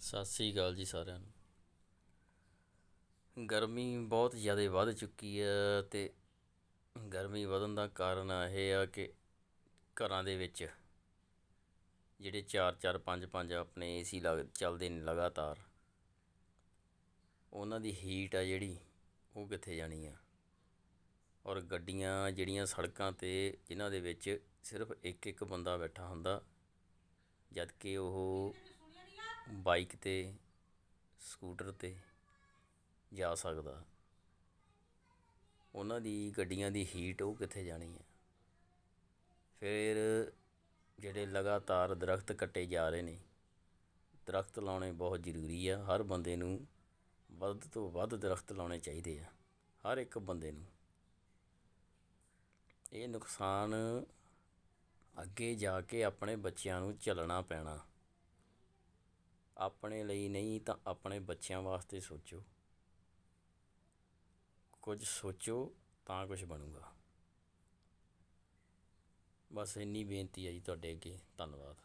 ਸਤਿ ਸ੍ਰੀ ਅਕਾਲ ਜੀ ਸਾਰਿਆਂ ਨੂੰ। ਗਰਮੀ ਬਹੁਤ ਜ਼ਿਆਦਾ ਵੱਧ ਚੁੱਕੀ ਹੈ ਅਤੇ ਗਰਮੀ ਵਧਣ ਦਾ ਕਾਰਨ ਇਹ ਆ ਕਿ ਘਰਾਂ ਦੇ ਵਿੱਚ ਜਿਹੜੇ ਚਾਰ ਚਾਰ, ਪੰਜ ਪੰਜ ਆਪਣੇ ਏਸੀ ਲੱਗ, ਚੱਲਦੇ ਨੇ ਲਗਾਤਾਰ, ਉਹਨਾਂ ਦੀ ਹੀਟ ਆ ਜਿਹੜੀ ਉਹ ਕਿੱਥੇ ਜਾਣੀ ਆ? ਔਰ ਗੱਡੀਆਂ ਜਿਹੜੀਆਂ ਸੜਕਾਂ 'ਤੇ ਜਿਨ੍ਹਾਂ ਦੇ ਵਿੱਚ ਸਿਰਫ ਇੱਕ ਇੱਕ ਬੰਦਾ ਬੈਠਾ ਹੁੰਦਾ ਜਦ ਕਿ ਉਹ ਬਾਈਕ 'ਤੇ, ਸਕੂਟਰ 'ਤੇ ਜਾ ਸਕਦਾ। ਉਹਨਾਂ ਦੀ ਗੱਡੀਆਂ ਦੀ ਹੀਟ ਉਹ ਕਿੱਥੇ ਜਾਣੀ ਹੈ? ਫਿਰ ਜਿਹੜੇ ਲਗਾਤਾਰ ਦਰਖਤ ਕੱਟੇ ਜਾ ਰਹੇ ਨੇ, ਦਰਖਤ ਲਾਉਣੇ ਬਹੁਤ ਜ਼ਰੂਰੀ ਆ। ਹਰ ਬੰਦੇ ਨੂੰ ਵੱਧ ਤੋਂ ਵੱਧ ਦਰਖਤ ਲਾਉਣੇ ਚਾਹੀਦੇ ਆ, ਹਰ ਇੱਕ ਬੰਦੇ ਨੂੰ। ਇਹ ਨੁਕਸਾਨ ਅੱਗੇ ਜਾ ਕੇ ਆਪਣੇ ਬੱਚਿਆਂ ਨੂੰ ਝੱਲਣਾ ਪੈਣਾ। ਆਪਣੇ ਲਈ ਨਹੀਂ ਤਾਂ ਆਪਣੇ ਬੱਚਿਆਂ ਵਾਸਤੇ ਸੋਚੋ। ਕੁਝ ਸੋਚੋ ਤਾਂ ਕੁਝ ਬਣੂਗਾ। ਬਸ ਇੰਨੀ ਬੇਨਤੀ ਹੈ ਜੀ ਤੁਹਾਡੇ ਅੱਗੇ। ਧੰਨਵਾਦ।